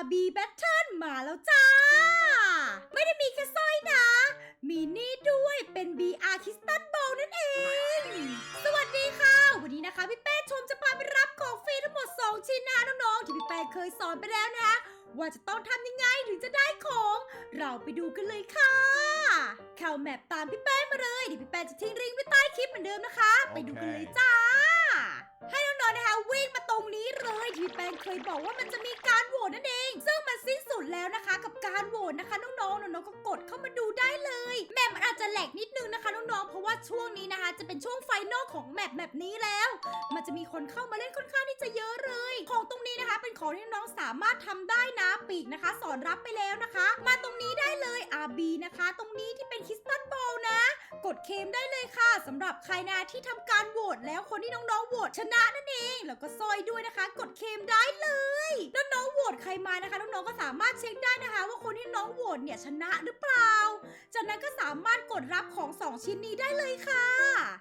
RB Battle มาแล้วจ้า ไม่ได้มีแค่สร้อยนะ มีนี่ด้วยเป็น BR Crystal Ball นั่นเอง สวัสดีค่ะ วันนี้นะคะ พี่แป้ชมจะพาไปรับของฟรีทั้งหมด 2 ชิ้นนะน้องๆที่พี่แป้เคยสอนไปแล้วนะ ว่าจะต้องทำยังไงถึงจะได้ของ เราไปดูกันเลยค่ะ เข้าแมปตามพี่แป้มาเลยเดี๋ยวพี่แป้จะทิ้งลิงก์ไว้ใต้คลิปเหมือนเดิมนะคะ ไปดูกันเลยจ้าให้น้องๆนะคะ วิ่งมาตรงนี้เลยที่พี่แป้งเคยบอกว่ามันจะมีการโหวตนั่นเอง การโหวตนะคะน้องๆน้องๆก็กดเข้ามาดูได้เลยแมปมันอาจจะแหลกนิดนึงนะคะน้องๆเพราะว่าช่วงนี้นะคะ จะเป็นช่วงไฟนอลของแมปแบบนี้แล้ว มันจะมีคนเข้ามาเล่นค่อนข้างที่จะเยอะเลย ของตรงนี้นะคะ เป็นของที่น้องๆสามารถทำได้นะปีกนะคะ สอนรับไปแล้วนะคะ มาตรงนี้ได้เลย RB นะคะ ตรงนี้ที่เป็นคริสตัลบอลนะ กดเคมได้เลยค่ะสำหรับใครนะที่ทำการโหวตแล้วคนที่น้องๆโหวตชนะนั่นเอง แล้วก็ซอยด้วยนะคะ กดเคมได้เลย แล้วน้องโหวตใครมานะคะ น้องๆก็สามารถเช็คได้นะคะ ว่าคนที่น้องโหวตเนี่ยชนะหรือเปล่า จากนั้นก็สามารถกดรับของ 2 ชิ้นนี้ได้เลยค่ะ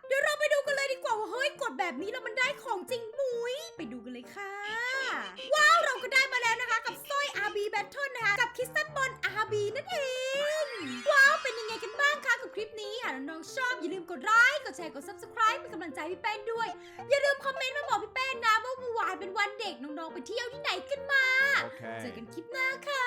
เดี๋ยวเราไปดูกันเลยดีกว่าว่าเฮ้ยกดแบบนี้แล้วมันได้ของจริงมุ้ยไปดูกันเลยค่ะ ว้าวเราก็ได้มาแล้วนะคะ กับสร้อย RB Battle นะคะกับคิสตันบอล RB นั่นเองว้าวเป็นยังไงกันบ้างคะกับคลิปนี้หากน้องๆชอบอย่าลืมกดไลค์กดแชร์กด subscribe เป็นกำลังใจพี่แป้งด้วย อย่าลืมคอมเมนต์มาบอก ไปเที่ยวที่ไหนกันมา เจอ Okay. กันคลิปหน้าค่ะบ๊ายบาย